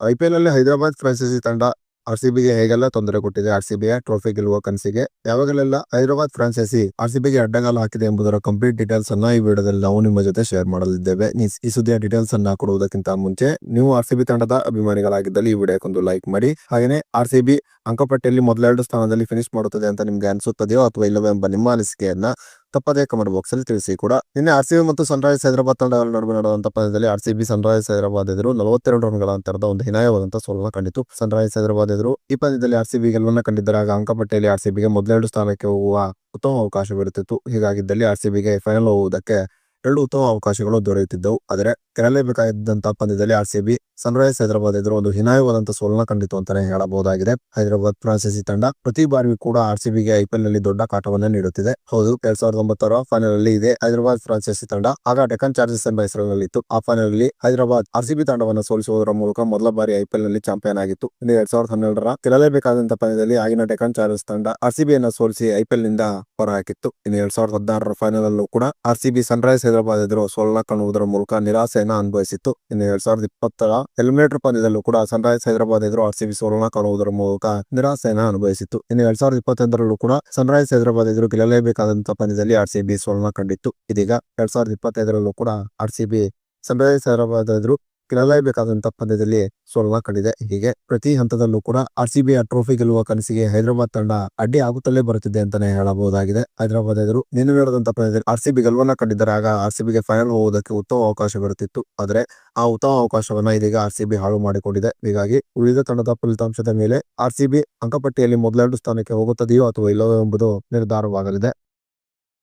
IPL ಅಲ್ಲಿ Hyderabad franchise ತಂಡ R C ಬಿಗೆ ಹೇಗೆಲ್ಲ ತೊಂದರೆ ಕೊಟ್ಟಿದೆ, ಆರ್ ಸಿ ಬಿಯ ಟ್ರೋಫಿ ಗೆಲ್ಲುವ ಕನಸಿಗೆ ಯಾವಾಗಲೆಲ್ಲ ಹೈದರಾಬಾದ್ ಫ್ರಾಂಚೈಸಿ ಆರ್ ಸಿ ಬಿಗೆ ಅಡ್ಡಗಾಲ ಹಾಕಿದೆ ಎಂಬುದರ ಕಂಪ್ಲೀಟ್ ಡೀಟೇಲ್ಸ್ ಅನ್ನ ಈ ವಿಡಿಯೋದಲ್ಲಿ ನಾವು ನಿಮ್ಮ ಜೊತೆ ಶೇರ್ ಮಾಡಲಿದ್ದೇವೆ. ಈ ಸುದ್ದಿಯ ಡೀಟೇಲ್ಸ್ ಅನ್ನ ಕೊಡುವುದಕ್ಕಿಂತ ಮುಂಚೆ, ನೀವು ಆರ್ ಸಿ ಬಿ ತಂಡದ ಅಭಿಮಾನಿಗಳಾಗಿದ್ದಲ್ಲಿ ಈ ವಿಡಿಯೋಕ್ಕೊಂದು ಲೈಕ್ ಮಾಡಿ, ಹಾಗೆಯೇ ಆರ್ ಸಿ ಬಿ ಅಂಕಪಟ್ಟಿಯಲ್ಲಿ ಮೊದಲೆರಡು ಸ್ಥಾನದಲ್ಲಿ ಫಿನಿಶ್ ಮಾಡುತ್ತದೆ ಅಂತ ನಿಮ್ಗೆ ಅನಿಸುತ್ತದೆಯೋ ಅಥವಾ ಇಲ್ಲವೋ ಎಂಬ ನಿಮ್ಮ ಅನಿಸಿಕೆಯನ್ನ ತಪ್ಪದೇ ಕಮೆಂಟ್ ಬಾಕ್ಸ್ ಅಲ್ಲಿ ತಿಳಿಸಿ ಕೂಡ. ನಿನ್ನೆ ಆರ್ ಸಿಬಿ ಮತ್ತು ಸನ್ರೈಸ್ ಹೈದರಾಬಾದ್ ತಂಡಗಳ ನಡುವೆ ನಡೆದಂತ ಪಂದ್ಯದಲ್ಲಿ ಆರ್ ಸಿಬಿ ಸನ್ರೈಸ್ ಹೈದರಾಬಾದ್ ಎದುರು ನಲವತ್ತೆರಡು ರನ್ಗಳ ಅಂತರದ ಒಂದು ಹಿನಾಯವಾದಂತಹ ಸೋಲನ್ನು ಕಂಡಿತು ಸನ್ರೈಸ್ ಹೈದರಾಬಾದ್ ಎದುರು ಈ ಪಂದ್ಯದಲ್ಲಿ ಆರ್ ಸಿಬಿ ಗೆಲುವನ್ನ ಕಂಡಿದ್ದರೆ ಆಗ ಅಂಕಪಟ್ಟಿಯಲ್ಲಿ ಆರ್ ಸಿಬಿಗೆ ಮೊದಲೆರಡು ಸ್ಥಾನಕ್ಕೆ ಹೋಗುವ ಉತ್ತಮ ಅವಕಾಶವಿರುತ್ತಿತ್ತು ಹೀಗಾಗಿದ್ದಲ್ಲಿ ಆರ್ ಸಿಬಿಗೆ ಫೈನಲ್ ಹೋಗುವುದಕ್ಕೆ ಎರಡು ಉತ್ತಮ ಅವಕಾಶಗಳು ದೊರೆಯುತ್ತಿದ್ದವು. ಆದರೆ ಕೆರಲೇಬೇಕಾದಂತಹ ಪಂದ್ಯದಲ್ಲಿ R C B Sunrise Hyderabad ಎದುರು ಒಂದು ಹಿನಾಯವಾದಂತಹ ಸೋಲನ ಕಂಡಿತು ಅಂತಾನೆ ಹೇಳಬಹುದಾಗಿದೆ. ಹೈದರಾಬಾದ್ ಫ್ರಾನ್ಸೈಸಿ ತಂಡ ಪ್ರತಿ ಬಾರಿ ಕೂಡ ಆರ್ ಸಿ ಬಿಗೆ ಐಪಿಎಲ್ನಲ್ಲಿ ದೊಡ್ಡ ಕಾಟವನ್ನು ನೀಡುತ್ತಿದೆ. ಹೌದು, ಎರಡ್ ಸಾವಿರದ ಒಂಬತ್ತರ ಫೈನಲ್ ಅಲ್ಲಿ ಇದೆ ಹೈದರಾಬಾದ್ ಫ್ರಾನ್ಸೈಸಿ ತಂಡ. ಆಗ ಡೆಕನ್ ಚಾರ್ಜಸ್ ಎಂಬ ಹೆಸರಿನಲ್ಲಿತ್ತು. ಆ ಫೈನಲ್ ಅಲ್ಲಿ ಹೈದರಾಬಾದ್ ಆರ್ ಸಿ ಬಿ ತಂಡವನ್ನು ಸೋಲಿಸುವುದರ ಮೂಲಕ ಮೊದಲ ಬಾರಿ ಐಪಿಎಲ್ನಲ್ಲಿ ಚಾಂಪಿಯನ್ ಆಗಿತ್ತು. ಇನ್ನು ಎರಡ್ ಸಾವಿರದ ಹನ್ನೆರಡರ ಗೆಲ್ಲಲೇಬೇಕಾದಂತಹ ಪಂದ್ಯದಲ್ಲಿ ಆಗಿನ ಡೆಕನ್ ಚಾರ್ಜಸ್ ತಂಡ ಆರ್ ಸಿ ಬಿಯನ್ನ ಸೋಲಿಸಿ ಐಪಿಎಲ್ನಿಂದ ಹೊರಹಾಕಿತ್ತು. ಇನ್ನು ಎರಡ್ ಸಾವಿರದ ಹದಿನಾರರ ಫೈನಲ್ ಅಲ್ಲೂ ಕೂಡ R C B Sunrise Hyderabad ಎದುರು ಸೋಲನ್ನ ಕಾಣುವುದರ ಮೂಲಕ ನಿರಾಸೆಯನ್ನ ಅನುಭವಿಸಿತ್ತು. ಇನ್ನು ಎರಡ್ ಸಾವಿರದ ಇಪ್ಪತ್ತರ ಎಲಿಮಿನೇಟರ್ ಪಂದ್ಯದಲ್ಲೂ ಕೂಡ ಸನ್ರೈಸ್ ಹೈದರಾಬಾದ್ ಎದುರು ಆರ್ ಸಿಬಿ ಸೋಲನ್ನ ಕಾಣುವುದರ ಮೂಲಕ ನಿರಾಸೆಯನ್ನ ಅನುಭವಿಸಿತ್ತು. ಇನ್ನು ಎರಡ್ ಸಾವಿರದ ಇಪ್ಪತ್ತೊಂದರಲ್ಲೂ ಕೂಡ ಸನ್ರೈಸ್ ಹೈದರಾಬಾದ್ ಎದುರು ಗೆಲ್ಲಲೇಬೇಕಾದಂತಹ ಪಂದ್ಯದಲ್ಲಿ ಆರ್ ಸಿಬಿ ಕಂಡಿತ್ತು. ಇದೀಗ ಎರಡ್ ಸಾವಿರದ ಇಪ್ಪತ್ತೈದರಲ್ಲೂ ಕೂಡ ಆರ್ ಸಿಬಿ ಹೈದರಾಬಾದ್ ಎದುರು ಗೆಲ್ಲಲೇಬೇಕಾದಂತಹ ಪಂದ್ಯದಲ್ಲಿ ಸೋಲನ್ನ ಕಂಡಿದೆ ಹೀಗೆ ಪ್ರತಿ ಹಂತದಲ್ಲೂ ಕೂಡ ಆರ್ ಸಿ ಆ ಟ್ರೋಫಿ ಗೆಲ್ಲುವ ಕನಸಿಗೆ ಹೈದರಾಬಾದ್ ತಂಡ ಅಡ್ಡಿ ಆಗುತ್ತಲೇ ಬರುತ್ತಿದೆ ಅಂತಾನೆ ಹೇಳಬಹುದಾಗಿದೆ. ಹೈದರಾಬಾದ್ ಎದುರು ನಿನ್ನೆ ನಡೆದಂತಹ ಪಂದ್ಯದಲ್ಲಿ ಆರ್ ಸಿ ಬಿ ಗೆಲುವನ್ನ ಕಂಡಿದ್ದರೆ ಆಗ ಆರ್ ಸಿ ಬಿಗೆ ಫೈನಲ್ ಹೋಗುವುದಕ್ಕೆ ಉತ್ತಮ ಅವಕಾಶ ಬರುತ್ತಿತ್ತು. ಆದರೆ ಆ ಉತ್ತಮ ಅವಕಾಶವನ್ನ ಇದೀಗ ಆರ್ ಸಿ ಬಿ ಹಾಳು ಮಾಡಿಕೊಂಡಿದೆ. ಹೀಗಾಗಿ ಉಳಿದ ತಂಡದ ಫಲಿತಾಂಶದ ಮೇಲೆ ಆರ್ ಸಿ ಬಿ ಅಂಕಪಟ್ಟಿಯಲ್ಲಿ ಮೊದಲೆರಡು ಸ್ಥಾನಕ್ಕೆ ಹೋಗುತ್ತದೆಯೋ ಅಥವಾ ಇಲ್ಲವೋ ಎಂಬುದು ನಿರ್ಧಾರವಾಗಲಿದೆ.